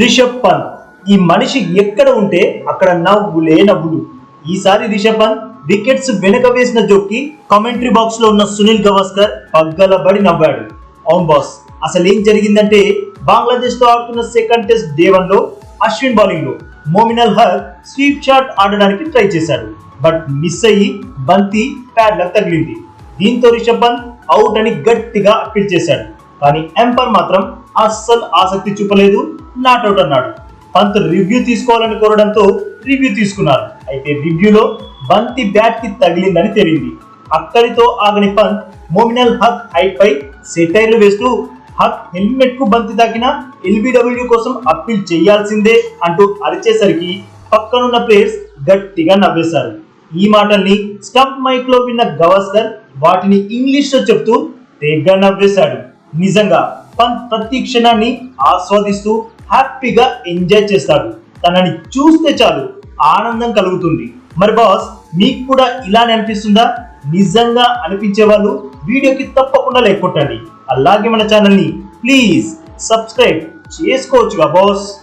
రిషబ్ పంత్ ఈ మనిషి ఎక్కడ ఉంటే అక్కడ నవ్వులే నవ్వులు ఈసారి రిషబ్ పంత్ వికెట్స్ వెనక వేసిన జోక్కి కామెంటరీ బాక్స్లో ఉన్న సునీల్ గవాస్కర్ పగ్గలబడి నవ్వాడు. అవును బాస్ అసలు ఏం జరిగిందంటే బంగ్లాదేశ్తో ఆడుతున్న సెకండ్ టెస్ట్ డే వన్లో అశ్విన్ బౌలింగ్లో. మోమినల్ హర్ స్వీప్ షాట్ ఆడడానికి ట్రై చేశాడు. బట్ మిస్ అయ్యి బంతి ప్యాడ్ తగిలింది. దీంతో రిషబ్ పంత్ అవుట్ అని గట్టిగా అప్పీల్ చేశాడు. కానీ ఎంపర్ మాత్రం అస్సలు ఆసక్తి చూపలేదు. నాట్అవుట్ అన్నాడు. పంత్ రివ్యూ తీసుకోవాలని కోరడంతో రివ్యూ తీసుకున్నారు. అయితే రివ్యూలో బంతి బ్యాట్కి తగిలిందని తేలింది. అక్కడితో ఆగని పంత్ మోమినల్ హక్ హైట్పై సెటైర్లు వేస్తూ హక్ హెల్మెట్కు బంతి తాకిన ఎల్బిడబ్ల్యూ కోసం అప్పీల్ చేయాల్సిందే అంటూ అరిచేసరికి పక్కనున్న ప్లేయర్స్ గట్టిగా నవ్వేశారు. ఈ మాటల్ని స్టంప్ మైక్లో విన్న గవాస్కర్ వాటిని ఇంగ్లీష్లో చెప్తూ తేగ్గా నవ్వేశాడు. నిజంగా పంత్ ప్రతి క్షణాన్ని ఆస్వాదిస్తూ హ్యాపీగా ఎంజాయ్ చేస్తాడు. తనని చూస్తే చాలు ఆనందం కలుగుతుంది. మరి బాస్ మీకు కూడా ఇలానే అనిపిస్తుందా? నిజంగా అనిపించే వాళ్ళు వీడియోకి తప్పకుండా లైక్ కొట్టండి. అలాగే మన ఛానల్ని ప్లీజ్ సబ్స్క్రైబ్ చేసుకోవచ్చుగా బాస్.